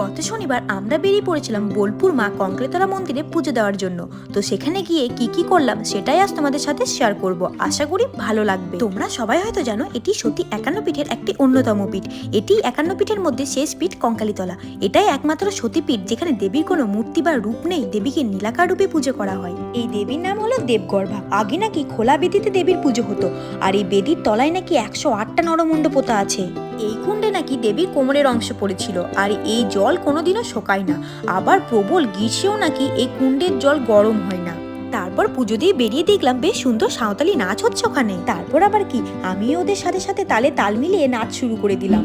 গত শনিবার আমরা বেরিয়ে পড়েছিলাম বোলপুর মা কঙ্কলেতলা মন্দিরে পুজো দেওয়ার জন্য। তো সেখানে গিয়ে কি কি করলাম সেটাই আজ তোমাদের সাথে শেয়ার করব। আশা করি ভালো লাগবে। তোমরা সবাই হয়তো জানো এটি সত্যি একান্ন পীঠের একটি অন্যতম পীঠ। এটি একান্ন পীঠের মধ্যে শেষ পীঠ কঙ্কালীতলা। এটাই একমাত্র সতীপীঠ যেখানে দেবীর কোনো মূর্তি বা রূপ নেই, দেবীকে নীলাকার রূপে পুজো করা হয়। এই দেবীর নাম হলো দেবগর্ভা। আগে নাকি খোলা বেদিতে দেবীর পুজো হতো। আর এই বেদির তলায় নাকি একশো আটটা নরমুণ্ড পোতা আছে। এই কুণ্ডে নাকি দেবীর কোমরের অংশ পড়েছিল, আর এই জল কোনোদিনও শোকায় না। আবার প্রবল গ্রীষ্মেও নাকি এই কুণ্ডের জল গরম হয় না। তারপর পুজো দিয়ে বেরিয়ে দেখলাম বেশ সুন্দর সাঁওতালি নাচ হচ্ছে ওখানে। তারপর আবার কি? আমি ওদের সাথে সাথে তালে তাল মিলিয়ে নাচ শুরু করে দিলাম।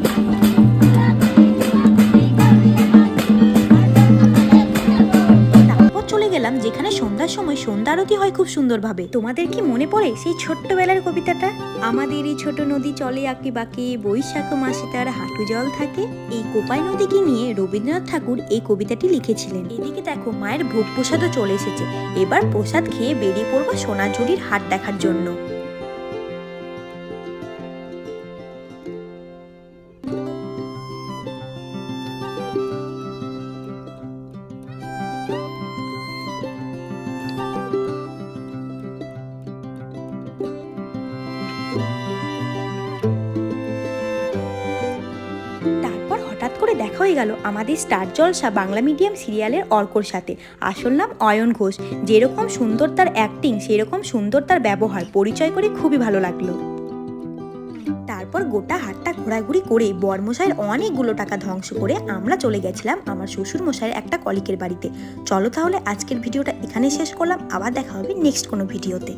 সন্ধ্যার সময় সন্ধ্যা আরতি হয় খুব সুন্দরভাবে। তোমাদের কি মনে পড়ে সেই ছোট্টবেলার কবিতাটা? আমাদের এই ছোট নদী চলে আঁকি বাঁকে, বৈশাখ মাসে তার হাঁটু জল থাকে। এই কোপাই নদীকে নিয়ে রবীন্দ্রনাথ ঠাকুর এই কবিতাটি লিখেছিলেন। এদিকে দেখো, মায়ের ভোগ প্রসাদও চলে এসেছে। এবার প্রসাদ খেয়ে বেরিয়ে পড়ব সোনাঝুরির হাট দেখার জন্য। করে দেখা হয়ে গেল আমাদের স্টার জলসা বাংলা মিডিয়াম সিরিয়ালের অর্কর সাথে। আসল নাম অয়ন ঘোষ। যেরকম সুন্দর তার অ্যাক্টিং সেরকম সুন্দর তার ব্যবহার। পরিচয় করে খুবই ভালো লাগল। তারপর গোটা হাটটা ঘোরাঘুরি করে বরমশাইয়ের অনেকগুলো টাকা ধ্বংস করে আমরা চলে গেছিলাম আমার শ্বশুর মশাইয়ের একটা কলিকের বাড়িতে। চলো তাহলে আজকের ভিডিওটা এখানে শেষ করলাম। আবার দেখা হবে নেক্সট কোনো ভিডিওতে।